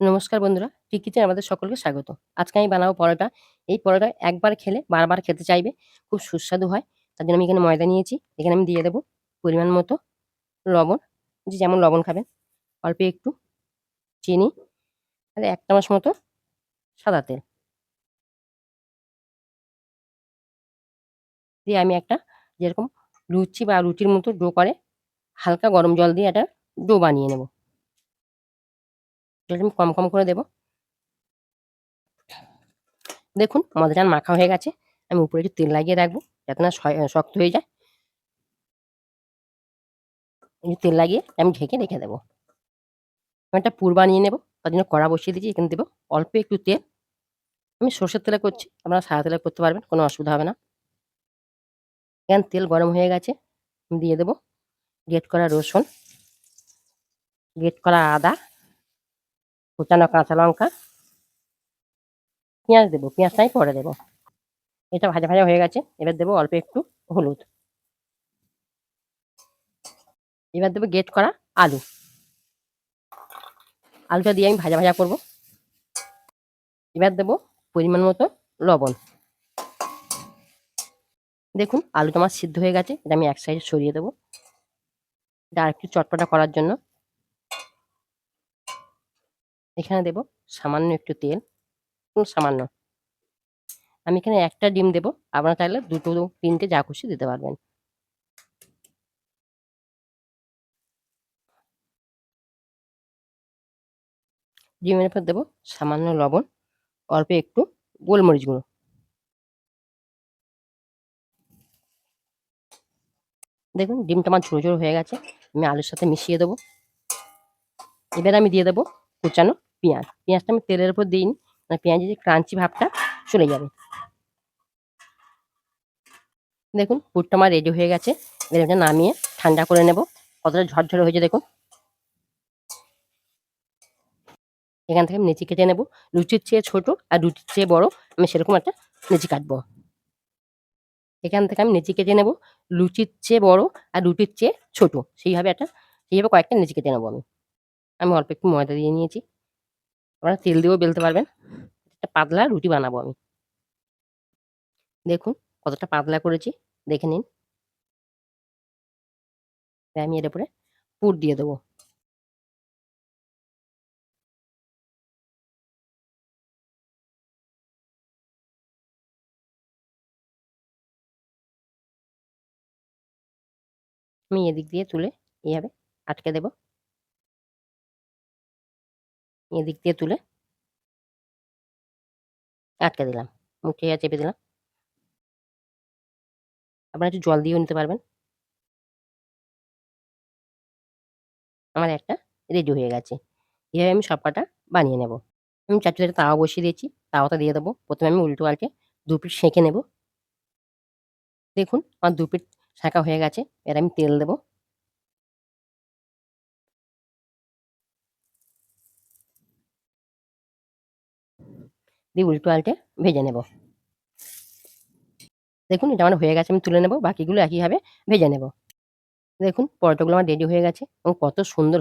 নমস্কার বন্ধুরা টি কিচেন আমাদের সকলকে স্বাগত। আজকে আমি বানাবো পরোটা। এই পরোটা একবার খেলে বারবার খেতে চাইবে, খুব সুস্বাদু হয়। তার জন্য আমি এখানে ময়দা নিয়েছি। এখানে আমি দিয়ে দেবো পরিমাণ মতো লবণ। যে যেমন লবণ খাবেন, অল্প একটু চিনি আর এক চামচ মতো সাদা তেল। দিয়ে আমি একটা যেরকম লুচি বা রুটির মতো ডো করে, হালকা গরম জল দিয়ে একটা ডো বানিয়ে নেব। আমি কম কম করে দেবো। দেখুন ময়দাটা মাখা হয়ে গেছে, আমি উপরে একটু তেল লাগিয়ে রাখব, যাতে না শক্ত হয়ে যায়। একটু তেল লাগিয়ে আমি ঢেকে রেখে দেবো। আমি একটা পুর বানিয়ে নেব, তার জন্য কড়া বসিয়ে দিয়েছি, এখানে দেবো অল্প একটু তেল। আমি সর্ষের তেলে করছি, আপনারা সাদা তেলে করতে পারবেন, কোনো অসুবিধা হবে না। এখানে তেল গরম হয়ে গেছে দিয়ে দেবো। গেট করা রসুন গেট করা আদা। কুচানো কাঁচা লঙ্কা। পেঁয়াজ দেবো, পেঁয়াজটাই পরে দেবো। এটা ভাজা ভাজা হয়ে গেছে, এবার দেবো অল্প একটু হলুদ। এবার দেবো গেট করা আলু। আলুটা দিয়ে আমি ভাজা ভাজা করব। এবার দেবো পরিমাণ মতো লবণ। দেখুন, আলুটা আমার সিদ্ধ হয়ে গেছে, এটা আমি এক সাইডে সরিয়ে দেবো। এটা আর একটু চটপটা করার জন্য। এখানে দেব সামান্য একটু তেল সামান্য। আমি এখানে একটা ডিম দেবো, আপনারা চাইলে দুটো, তিনটে যা খুশি দিতে পারবেন। ডিমের উপর দেবো সামান্য লবণ, অল্প একটু গোলমরিচ গুঁড়ো। দেখুন, ডিমটা আমার ঝুড়ো ঝুড়ো হয়ে গেছে, আমি আলুর সাথে মিশিয়ে দেবো। এবার আমি দিয়ে দেবো কুচানো পেঁয়াজ। পেঁয়াজটা আমি তেলের উপর দিইনি মানে পেঁয়াজের যে ক্রাঞ্চি ভাবটা চলে যাবে। দেখুন, পুরটা আমার রেডি হয়ে গেছে। এবার নামিয়ে ঠান্ডা করে নেব। কতটা ঝরঝরে হয়েছে দেখুন। এখান থেকে আমি নেচি কেটে নেব। লুচির চেয়ে ছোট আর রুটির চেয়ে বড় আমি সেরকম একটা নেচি কাটবো। এখান থেকে আমি নেচি কেটে নেব। লুচির চেয়ে বড় আর রুটির চেয়ে ছোট। সেইভাবে একটা, সেইভাবে কয়েকটা নেচি কেটে নেব আমি। আমি অল্প একটু ময়দা দিয়ে নিয়েছি। আপনারা তেল দিয়েও বেলতে পারবেন। একটা পাতলা রুটি বানাবো আমি। দেখুন কতটা পাতলা করেছি, দেখে নিন। আমি এর উপরে পুর দিয়ে দেবো। আমি এদিক দিয়ে তুলে এইভাবে আটকে দেব। এদিক দিয়ে তুলে আটকে দিলাম। মুখে চেপে দিলাম। আপনারা একটু জল দিয়েও নিতে পারবেন। আমার একটা রেডি হয়ে গেছে। এভাবে আমি সব বানিয়ে নেব। আমি চারটে তাওয়া বসিয়ে দিয়েছি। তাওয়াটা দিয়ে দেবো। প্রথমে আমি উল্টো পাল্টে দু পিঠ সেঁকে নেব। দেখুন, আমার দু পিঠ শাঁকা হয়ে গেছে। এর আমি তেল দেব। দিয়ে উল্টো আলটে ভেজে নেব। দেখুন, এটা আমার হয়ে গেছে, আমি তুলে নেব, বাকিগুলো একইভাবে ভেজে নেব। দেখুন, পরোটাগুলো আমার রেডি হয়ে গেছে এবং কত সুন্দর